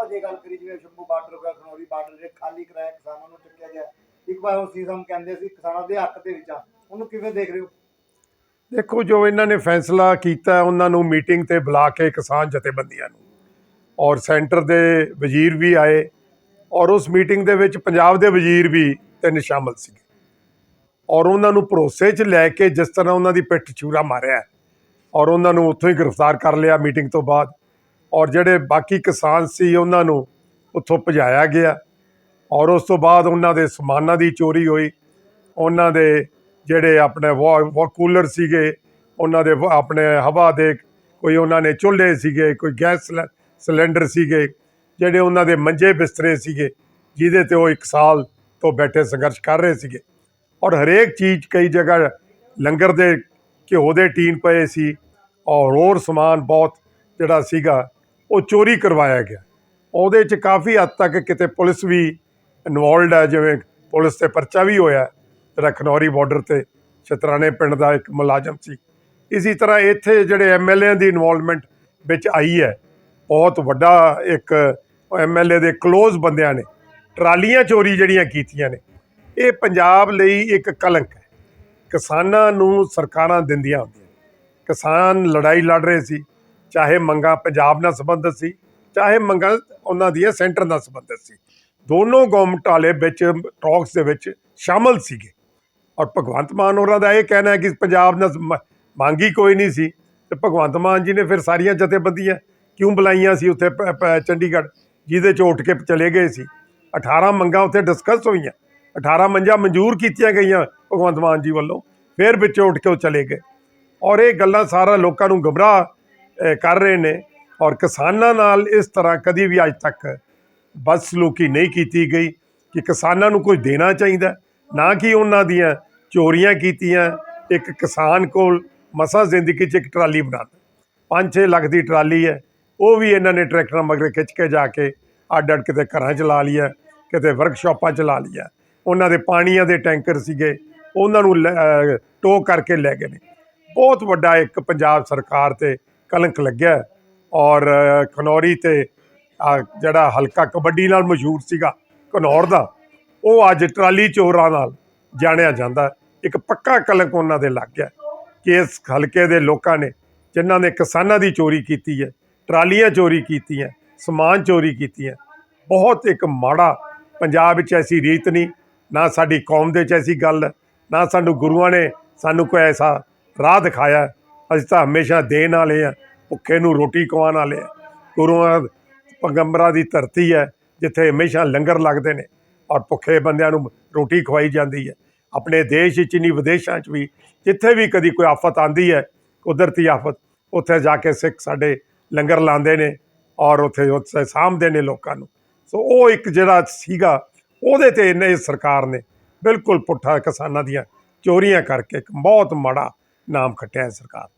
ਆਪਾਂ ਜੇ ਗੱਲ ਕਰੀ ਜਿਵੇਂ ਸ਼ੰਭੂ ਬਾਰਡਰ ਹੋਗਾ ਖਨੌਰੀ ਬਾਰਡਰ ਜੇ ਖਾਲੀ ਕਰਾਇਆ ਕਿਸਾਨਾਂ ਨੂੰ ਚੱਕਿਆ ਗਿਆ। ਇੱਕ ਵਾਰ ਉਹ ਸੀਜ਼ਮ ਕਹਿੰਦੇ ਸੀ, ਕਿਸਾਨਾਂ ਦੇ ਹੱਕ ਦੇ ਵਿੱਚ ਆ। ਉਹਨੂੰ ਕਿਵੇਂ ਦੇਖ ਰਹੇ ਹੋ? ਦੇਖੋ, ਜੋ ਇਹਨਾਂ ਨੇ ਫੈਸਲਾ ਕੀਤਾ, ਉਹਨਾਂ ਨੂੰ ਮੀਟਿੰਗ ਤੇ ਬੁਲਾ ਕੇ ਕਿਸਾਨ ਜਥੇਬੰਦੀਆਂ ਨੂੰ। ਔਰ ਸੈਂਟਰ ਦੇ ਵਜ਼ੀਰ ਵੀ ਆਏ, ਔਰ ਉਸ ਮੀਟਿੰਗ ਦੇ ਵਿੱਚ ਪੰਜਾਬ ਦੇ ਵਜ਼ੀਰ ਵੀ ਤਿੰਨ ਸ਼ਾਮਲ ਸੀ ਔਰ ਉਹਨਾਂ ਨੂੰ ਭਰੋਸੇ 'ਚ ਲੈ ਕੇ ਜਿਸ ਤਰ੍ਹਾਂ ਉਹਨਾਂ ਦੀ ਪਿੱਠ ਛੂਰਾ ਮਾਰਿਆ, ਔਰ ਉਹਨਾਂ ਨੂੰ ਉੱਥੋਂ ਹੀ ਗ੍ਰਿਫਤਾਰ ਕਰ ਲਿਆ ਮੀਟਿੰਗ ਤੋਂ ਬਾਅਦ। ਔਰ ਜਿਹੜੇ ਬਾਕੀ ਕਿਸਾਨ ਸੀ ਉਹਨਾਂ ਨੂੰ ਉੱਥੋਂ ਭਜਾਇਆ ਗਿਆ। ਔਰ ਉਸ ਤੋਂ ਬਾਅਦ ਉਹਨਾਂ ਦੇ ਸਮਾਨਾਂ ਦੀ ਚੋਰੀ ਹੋਈ। ਉਹਨਾਂ ਦੇ ਜਿਹੜੇ ਆਪਣੇ ਵਾ ਕੂਲਰ ਸੀਗੇ, ਉਹਨਾਂ ਦੇ ਵਾ- ਆਪਣੇ ਹਵਾ ਦੇ ਕੋਈ ਉਹਨਾਂ ਨੇ ਚੁੱਲ੍ਹੇ ਸੀਗੇ, ਕੋਈ ਗੈਸ ਸਿਲੰ- ਸਿਲੰਡਰ ਸੀਗੇ, ਜਿਹੜੇ ਉਹਨਾਂ ਦੇ ਮੰਜੇ ਬਿਸਤਰੇ ਸੀਗੇ, ਜਿਹਦੇ ਤੇ ਉਹ ਇੱਕ ਸਾਲ ਤੋਂ ਬੈਠੇ ਸੰਘਰਸ਼ ਕਰ ਰਹੇ ਸੀਗੇ। ਔਰ ਹਰੇਕ ਚੀਜ਼ ਕਈ ਜਗ੍ਹਾ ਲੰਗਰ ਦੇ ਘਿਓ ਦੇ ਟੀਨ ਪਏ ਸੀ। ਔਰ ਹੋਰ ਸਮਾਨ ਬਹੁਤ ਜਿਹੜਾ ਸੀਗਾ ਉਹ ਚੋਰੀ ਕਰਵਾਇਆ ਗਿਆ। ਉਹਦੇ 'ਚ ਕਾਫੀ ਹੱਦ ਤੱਕ ਕਿਤੇ ਪੁਲਿਸ ਵੀ ਇਨਵੋਲਡ ਹੈ ਜਿਵੇਂ ਪੁਲਿਸ ਤੇ ਪਰਚਾ ਵੀ ਹੋਇਆ। ਜਿਹੜਾ ਖਨੌਰੀ ਬਾਰਡਰ ਤੇ ਛਤਰਾਣੇ ਪਿੰਡ ਦਾ ਇੱਕ ਮੁਲਾਜ਼ਮ ਸੀ। ਇਸੇ ਤਰ੍ਹਾਂ ਇੱਥੇ ਜਿਹੜੇ ਐਮਐਲਏ ਦੀ ਇਨਵੋਲਵਮੈਂਟ ਵਿੱਚ ਆਈ ਹੈ। ਬਹੁਤ ਵੱਡਾ ਇੱਕ ਐਮਐਲਏ ਦੇ ক্লোਜ਼ ਬੰਦਿਆਂ ਨੇ ਟਰਾਲੀਆਂ ਚੋਰੀ ਜਿਹੜੀਆਂ ਕੀਤੀਆਂ ਨੇ। ਇਹ ਪੰਜਾਬ ਲਈ ਇੱਕ ਕਲੰਕ ਹੈ। ਕਿਸਾਨਾਂ ਨੂੰ ਸਰਕਾਰਾਂ ਦਿੰਦੀਆਂ ਹੁੰਦੀਆਂ ਕਿਸਾਨ ਲੜਾਈ ਲੜ ਰਹੇ ਸੀ। ਚਾਹੇ ਮੰਗਾ ਪੰਜਾਬ ਨਾਲ ਸੰਬੰਧਿਤ ਸੀ, ਚਾਹੇ ਮੰਗਾ ਉਹਨਾਂ ਦੀਆਂ ਸੈਂਟਰ ਨਾਲ ਸੰਬੰਧਿਤ ਸੀ। ਦੋਨੋਂ ਗਵਰਨਮੈਂਟ ਵਿੱਚ ਟਾਕਸ ਦੇ ਵਿੱਚ ਸ਼ਾਮਲ ਸੀਗੇ। ਔਰ ਭਗਵੰਤ ਮਾਨ ਹੋਰਾਂ ਦਾ ਇਹ ਕਹਿਣਾ ਹੈ ਕਿ ਪੰਜਾਬ ਨਾਲ ਮ- ਮੰਗੀ ਕੋਈ ਨਹੀਂ ਸੀ। ਤੇ ਭਗਵੰਤ ਮਾਨ ਜੀ ਨੇ ਫਿਰ ਸਾਰੀਆਂ ਜਥੇਬੰਦੀਆਂ ਕਿਉਂ ਬੁਲਾਈਆਂ ਸੀ ਉੱਥੇ ਪ- ਚੰਡੀਗੜ੍ਹ, ਜਿਹਦੇ ਚ ਉੱਠ ਕੇ ਚਲੇ ਗਏ ਸੀ। 18 ਮੰਗਾਂ ਉੱਥੇ ਡਿਸਕਸ ਹੋਈਆਂ। 18 ਮੰਜਾਂ ਮਨਜ਼ੂਰ ਕੀਤੀਆਂ ਗਈਆਂ ਭਗਵੰਤ ਮਾਨ ਜੀ ਵੱਲੋਂ। ਫਿਰ ਵਿੱਚੋਂ ਉੱਠ ਕੇ ਉਹ ਚਲੇ ਗਏ। ਔਰ ਇਹ ਗੱਲਾਂ ਸਾਰਾ ਲੋਕਾਂ ਨੂੰ ਗਮਰਾਹ ਕਰ ਰਹੇ ਨੇ ਔਰ ਕਿਸਾਨਾਂ ਨਾਲ ਇਸ ਤਰ੍ਹਾਂ ਕਦੀ ਵੀ ਅੱਜ ਤੱਕ ਬਦਸਲੂਕੀ ਨਹੀਂ ਕੀਤੀ ਗਈ ਕਿ ਕਿਸਾਨਾਂ ਨੂੰ ਕੁਝ ਦੇਣਾ ਚਾਹੀਦਾ। ਨਾ ਕਿ ਉਹਨਾਂ ਦੀਆਂ ਚੋਰੀਆਂ ਕੀਤੀਆਂ, ਇੱਕ ਕਿਸਾਨ ਕੋਲ ਮਸਾ ਜ਼ਿੰਦਗੀ 'ਚ ਇੱਕ ਟਰਾਲੀ ਬਣਾਉਂਦਾ 5-6 ਲੱਖ ਦੀ ਟਰਾਲੀ ਹੈ, ਉਹ ਵੀ ਇਹਨਾਂ ਨੇ ਟਰੈਕਟਰਾਂ ਮਗਰ ਖਿੱਚ ਕੇ ਜਾ ਕੇ ਅੱਡ ਅੱਡ ਕਿਤੇ ਘਰਾਂ 'ਚ ਲਾ ਲਿਆ ਕਿਤੇ ਵਰਕਸ਼ਾਪਾਂ 'ਚ ਲਾ ਲਿਆ ਉਹਨਾਂ ਦੇ ਪਾਣੀਆਂ ਦੇ ਟੈਂਕਰ ਸੀਗੇ, ਉਹਨਾਂ ਨੂੰ ਲੈ- ਟੋ ਕਰਕੇ ਲੈ ਗਏ ਨੇ। ਬਹੁਤ ਵੱਡਾ ਇੱਕ ਪੰਜਾਬ ਸਰਕਾਰ ਤੇ ਕਲੰਕ ਲੱਗਿਆ ਔਰ ਖਨੌਰੀ ਤੇ ਜਿਹੜਾ ਹਲਕਾ ਕਬੱਡੀ ਨਾਲ ਮਸ਼ਹੂਰ ਸੀਗਾ ਘਨੌਰ ਦਾ ਉਹ ਅੱਜ ਟਰਾਲੀ ਚੋਰਾਂ ਨਾਲ ਜਾਣਿਆ ਜਾਂਦਾ। ਇੱਕ ਪੱਕਾ ਕਲੰਕ ਉਹਨਾਂ ਦੇ ਲੱਗ ਗਿਆ। ਕਿ ਇਸ ਹਲਕੇ ਦੇ ਲੋਕਾਂ ਨੇ ਜਿਨ੍ਹਾਂ ਨੇ ਕਿਸਾਨਾਂ ਦੀ ਚੋਰੀ ਕੀਤੀ ਹੈ ਟਰਾਲੀਆਂ ਚੋਰੀ ਕੀਤੀਆਂ ਸਮਾਨ ਚੋਰੀ ਕੀਤੀਆਂ ਬਹੁਤ ਇੱਕ ਮਾੜਾ ਪੰਜਾਬ ਵਿੱਚ ਐਸੀ ਰੀਤ ਨਹੀਂ ਨਾ ਸਾਡੀ ਕੌਮ ਦੇ ਵਿੱਚ ਐਸੀ ਗੱਲ ਹੈ, ਨਾ ਸਾਨੂੰ ਗੁਰੂਆਂ ਨੇ ਸਾਨੂੰ ਕੋਈ ਐਸਾ ਰਾਹ ਦਿਖਾਇਆ। ਅਸੀਂ ਤਾਂ ਹਮੇਸ਼ਾ ਦੇਣ ਵਾਲੇ ਆ, ਭੁੱਖੇ ਨੂੰ ਰੋਟੀ ਖਵਾਉਣ ਵਾਲੇ ਆ। ਗੁਰੂਆਂ ਪੈਗੰਬਰਾਂ ਦੀ ਧਰਤੀ ਹੈ, ਜਿੱਥੇ ਹਮੇਸ਼ਾ ਲੰਗਰ ਲੱਗਦੇ ਨੇ ਔਰ ਭੁੱਖੇ ਬੰਦਿਆਂ ਨੂੰ ਰੋਟੀ ਖਵਾਈ ਜਾਂਦੀ ਹੈ। ਆਪਣੇ ਦੇਸ਼ ਵਿੱਚ ਨਹੀਂ, ਵਿਦੇਸ਼ਾਂ 'ਚ ਵੀ, ਜਿੱਥੇ ਵੀ ਕਦੀ ਕੋਈ ਆਫਤ ਆਂਦੀ ਹੈ, ਕੁਦਰਤੀ ਆਫਤ, ਉੱਥੇ ਜਾ ਕੇ ਸਿੱਖ ਸਾਡੇ ਲੰਗਰ ਲਾਉਂਦੇ ਨੇ ਔਰ ਉੱਥੇ ਉੱਥੇ ਸਾਂਭਦੇ ਨੇ ਲੋਕਾਂ ਨੂੰ। ਸੋ ਉਹ ਇੱਕ ਜਿਹੜਾ ਸੀਗਾ, ਉਹਦੇ ਤੇ ਇਹਨੇ ਸਰਕਾਰ ਨੇ ਬਿਲਕੁਲ ਪੁੱਠਾ ਕਿਸਾਨਾਂ ਦੀਆਂ ਚੋਰੀਆਂ ਕਰਕੇ ਇੱਕ ਬਹੁਤ ਮਾੜਾ ਨਾਮ ਖੱਟਿਆ ਹੈ ਸਰਕਾਰ